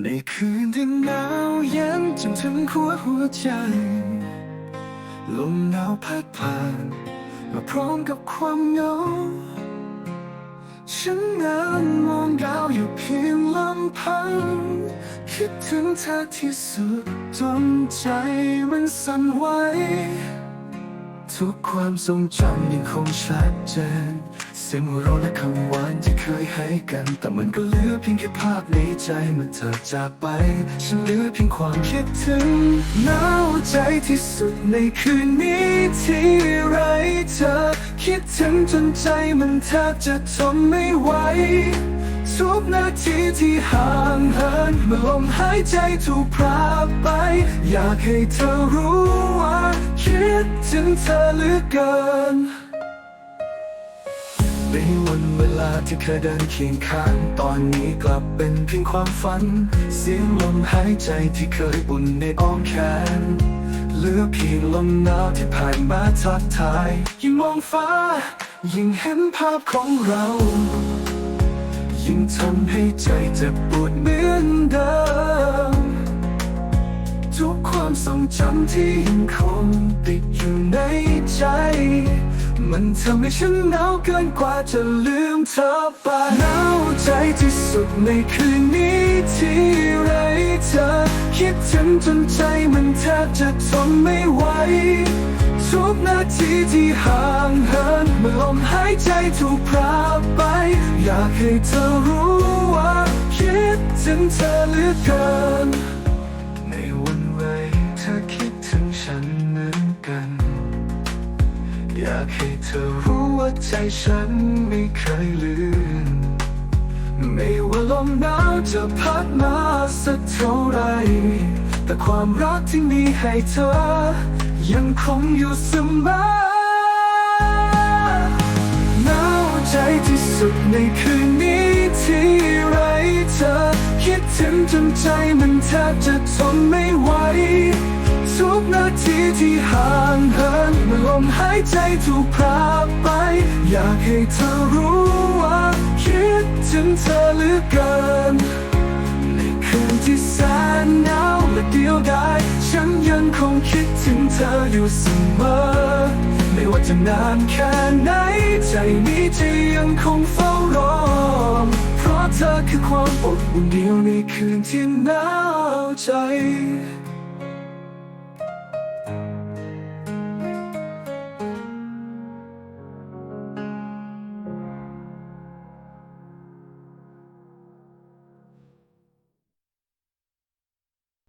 ในคืนที่หนาวเย็นจนถึงขั้วหัวใจ ลมหนาวพัดผ่าน มาพร้อมกับความเหงา ฉันนั้นมองดาวอยู่เพียงลำพัง คิดถึงเธอที่สุดจนใจมันสั่นไหว ทุกความทรงจำยังคงชัดเจนเสียงหัวเราะและคำหวานที่เคยให้กัน แต่มันก็เหลือเพียงแค่ภาพในใจเมื่อเธอจากไป ฉันเหลือเพียงความคิดถึงหนาวใจที่สุดในคืนนี้ที่ไรเธอ คิดถึงจนใจมันแทบจะทนไม่ไหว ทุกนาทีที่ห่างเหินเมื่อลมหายใจถูกพรากไป อยากให้เธอรู้ว่า คิดถึงเธอเหลือเกินในวันเวลาที่เคยเดินเคียงข้าง ตอนนี้กลับเป็นเพียงความฝัน เสียงลมหายใจที่เคยอุ่นในอ้อมแขนเหลือเพียงลมหนาวที่ผ่านมาทักทายยิ่งมองฟ้า ยิ่งเห็นภาพของเรา ทำให้ใจเจ็บปวดเหมือนเดิม ทุกความทรงจำที่ยังคงติดอยู่ในใจ มันทำให้ฉันหนาวเกินกว่าจะลืมเธอไปหนาวใจที่สุดในคืนนี้ที่ไร ดถึงจนใจมันแทบจะทนไม่ไหว ทุกนาทีที่ห่างเหินเมื่อลมหายใจถูกพรากไป อยากให้เธอรู้ว่า คิดถึงเธอเหลือเกิน ในวันไหวเธอคิดถึงฉันเหมือนกัน อยากให้เธอรู้ว่าใจฉันไม่เคยลืม ไม่ว่าลมหนาวจะพัดมาสักเท่าไร แต่ความรักที่มีให้เธอ ยังคงอยู่เสมอหนาวใจที่สุดในคืนนี้ที่ไรเธอ คิดถึงจนใจมันแทบจะทนไม่ไหวทุกนาทีที่ห่างเหินเมื่อลมหายใจถูกพรากไป อยากให้เธอรู้ว่า คิดถึงเธอเหลือเกิน ในคืนที่แสนหนาวและเดียวดายฉันยังคงคิดถึงเธออยู่เสมอ ไม่ว่าจะนานแค่ไหน ใจนี้จะยังคงเฝ้ารอ เพราะเธอคือความอบอุ่นเดียวในคืนที่หนาวใจ